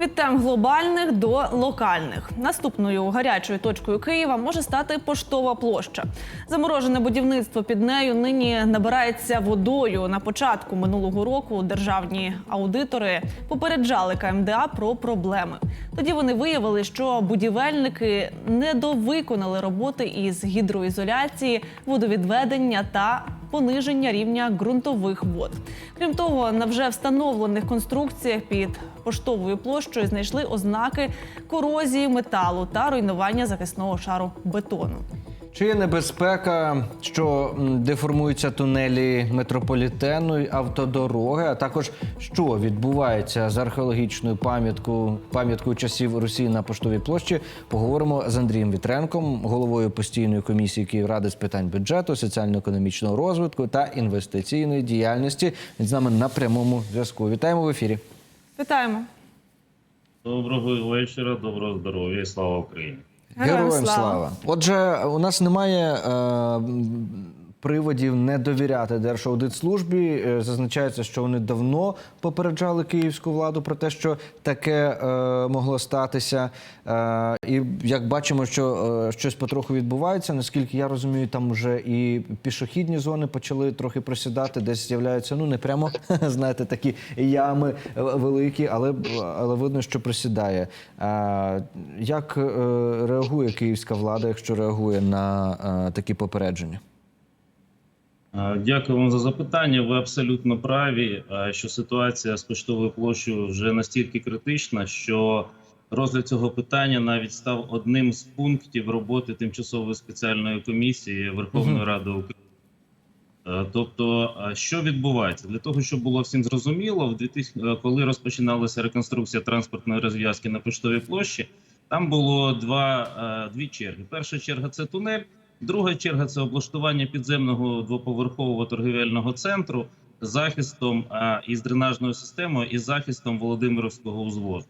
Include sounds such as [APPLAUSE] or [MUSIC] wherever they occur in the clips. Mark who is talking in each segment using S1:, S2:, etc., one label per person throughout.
S1: Від тем глобальних до локальних. Наступною гарячою точкою Києва може стати поштова площа. Заморожене будівництво під нею нині набирається водою. На початку минулого року державні аудитори попереджали КМДА про проблеми. Тоді вони виявили, що будівельники недовиконали роботи із гідроізоляції, водовідведення та пониження рівня ґрунтових вод. Крім того, на вже встановлених конструкціях під поштовою площою знайшли ознаки корозії металу та руйнування захисного шару бетону.
S2: Чи є небезпека, що деформуються тунелі метрополітену автодороги, а також що відбувається з археологічною пам'яткою пам'яткою часів Росії на поштовій площі? Поговоримо з Андрієм Вітренком, головою постійної комісії Київради з питань бюджету, соціально-економічного розвитку та інвестиційної діяльності. Він з нами на прямому зв'язку. Вітаємо в ефірі.
S1: Вітаємо!
S3: Доброго вечора, доброго здоров'я і слава Україні.
S1: Героям слава.
S2: Отже, у нас немає е, приводів не довіряти Держаудитслужбі. Е, Зазначається, що вони давно попереджали київську владу про те, що таке е, могло статися. Е, і як бачимо, що щось потроху відбувається. Наскільки я розумію, там вже і пішохідні зони почали трохи просідати, десь з'являються ну не прямо [LAUGHS] знаєте, такі ями великі, але але видно, що просідає. Як реагує київська влада, якщо реагує на такі попередження?
S3: Е, Дякую вам за запитання. Ви абсолютно праві, е, що ситуація з поштовою площею вже настільки критична, що розгляд цього питання навіть став одним з пунктів роботи тимчасової спеціальної комісії Верховної Ради України. Е, Тобто, що відбувається для того, щоб було всім зрозуміло, в 2000, коли розпочиналася реконструкція транспортної розв'язки на поштовій площі, там було два дві черги. Перша черга це тунель. Друга черга це облаштування підземного двоповерхового торгівельного центру з захистом із дренажною системою і захистом Володимирівського узвозу.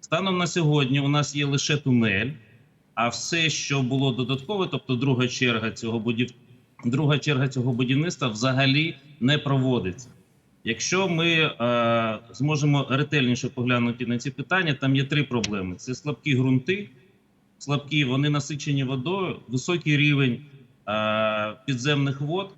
S3: Станом на сьогодні у нас є лише тунель, а все, що було додаткове, тобто друга черга цього будів... друга черга цього будівництва, взагалі не проводиться. Якщо ми е, зможемо ретельніше поглянути на ці питання, там є три проблеми: це слабкі ґрунти, слабкі, вони насичені водою, високий рівень е, підземних вод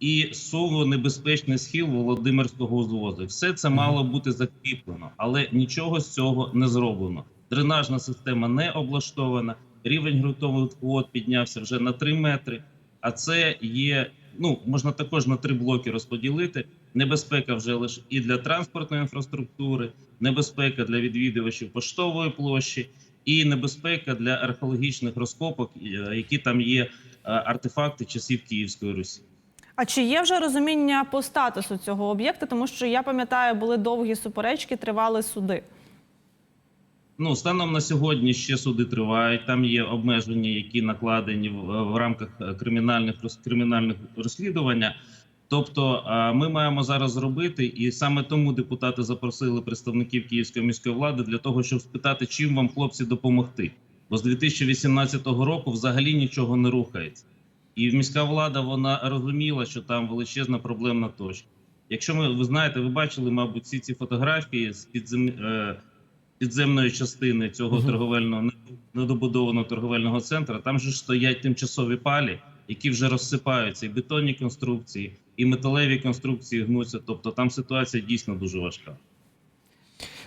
S3: і суво небезпечний схил Володимирського узвозу. Все це мало бути закріплено, але нічого з цього не зроблено. Дренажна система не облаштована, рівень ґрунтових вод піднявся вже на 3 метри. А це є, ну можна також на три блоки розподілити. Небезпека вже лише і для транспортної інфраструктури, небезпека для відвідувачів поштової площі, і небезпека для археологічних розкопок, е, які там є е, артефакти часів Київської Русі.
S1: А чи є вже розуміння по статусу цього об'єкта? Тому що я пам'ятаю, були довгі суперечки, тривали суди.
S3: Ну станом на сьогодні ще суди тривають. Там є обмеження, які накладені в, в рамках е, кримінальних кримінальних розслідування. Тобто, е, ми маємо зараз зробити, і саме тому депутати запросили представників Київської міської влади для того, щоб спитати, чим вам хлопці допомогти. Бо з 2018 року взагалі нічого не рухається, і міська влада вона розуміла, що там величезна проблемна точка. Якщо ми ви знаєте, ви бачили, мабуть, всі ці фотографії з підзем... е, підземної частини цього
S2: Мгм.
S3: торговельного недобудованого торговельного центру, там же ж стоять тимчасові палі, які вже розсипаються, і бетонні конструкції, і металеві конструкції гнуться. Тобто там ситуація дійсно дуже важка.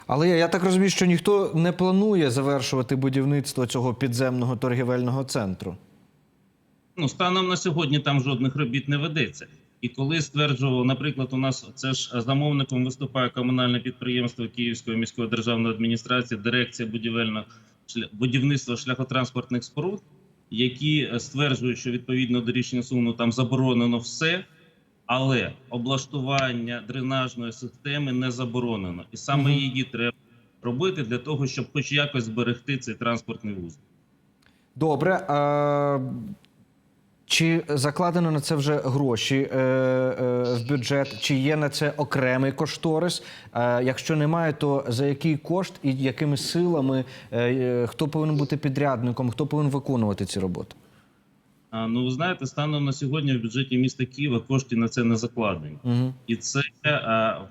S2: Але я, так розумію, що ніхто не планує завершувати будівництво цього підземного торгівельного центру.
S3: Ну станом на сьогодні там жодних робіт не ведеться. І коли стверджував, наприклад, у нас це ж замовником виступає комунальне підприємство Київської міської державної адміністрації, дирекція будівельного будівництва шляхотранспортних споруд, які е, стверджують, що відповідно до рішення суму там заборонено все, але облаштування дренажної системи не заборонено, і саме її треба робити для того, щоб хоч якось зберегти цей транспортний вузол.
S2: Добре. Чи закладено на це вже гроші е, е, в бюджет? Чи є на це окремий кошторис? Е, якщо немає, то за який кошт і якими силами е, е, хто повинен бути підрядником, хто повинен виконувати ці роботи?
S3: А, Ну, ви знаєте, станом на сьогодні в бюджеті міста Києва кошти на це не закладені,
S2: Угу.
S3: і це, а,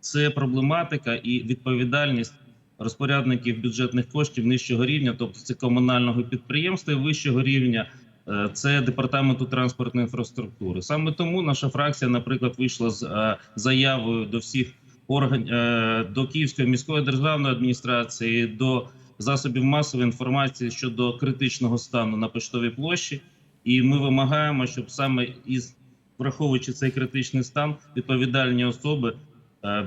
S3: це проблематика і відповідальність розпорядників бюджетних коштів нижчого рівня, тобто це комунального підприємства вищого рівня. Е, Це департаменту транспортної інфраструктури. Саме тому наша фракція, наприклад, вийшла з е, заявою до всіх орган е, до Київської міської державної адміністрації, до засобів масової інформації щодо критичного стану на поштовій площі. І ми вимагаємо, щоб саме із враховуючи цей критичний стан, відповідальні особи,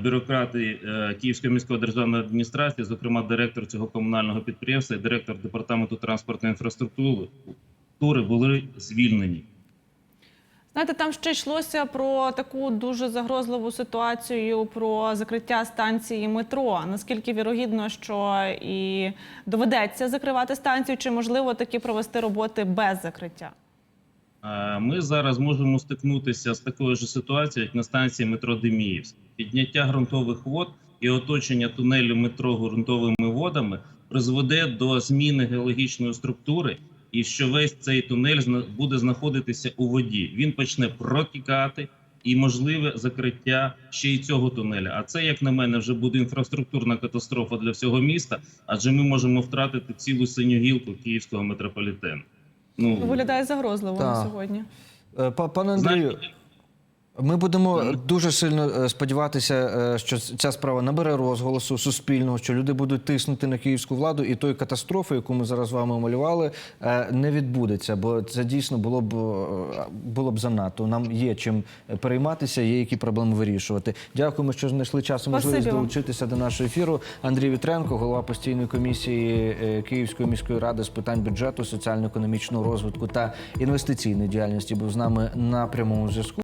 S3: бюрократи Київської міської державної адміністрації, зокрема директор цього комунального підприємства і директор департаменту транспортної інфраструктури, були звільнені.
S1: Знаєте, там ще йшлося про таку дуже загрозливу ситуацію про закриття станції метро. Наскільки вірогідно, що і доведеться закривати станцію, чи можливо таки провести роботи без закриття?
S3: Е, Ми зараз можемо стикнутися з такою ж ситуацією, як на станції метро Деміївськ. Підняття ґрунтових вод і оточення тунелю метро ґрунтовими водами призведе до зміни геологічної структури, і що весь цей тунель зна- буде знаходитися у воді. Він почне протікати. І можливе закриття ще й цього тунеля. А це, як на мене, вже буде інфраструктурна катастрофа для всього міста, адже ми можемо втратити цілу синю гілку київського метрополітену. Ну
S1: Виглядає загрозливо на сьогодні.
S2: Е, па- Пане Андрію, ми будемо дуже сильно е, сподіватися, е, що ця справа набере розголосу суспільного, що люди будуть тиснути на київську владу, і тої катастрофи, яку ми зараз з вами малювали, е, не відбудеться, бо це дійсно було б було б занадто. Нам є чим перейматися, є які проблеми вирішувати. Дякуємо, що знайшли час і можливість долучитися до нашого ефіру. Андрій Вітренко, голова постійної комісії Київської міської ради з питань бюджету, соціально-економічного розвитку та інвестиційної діяльності, був з нами на прямому зв'язку.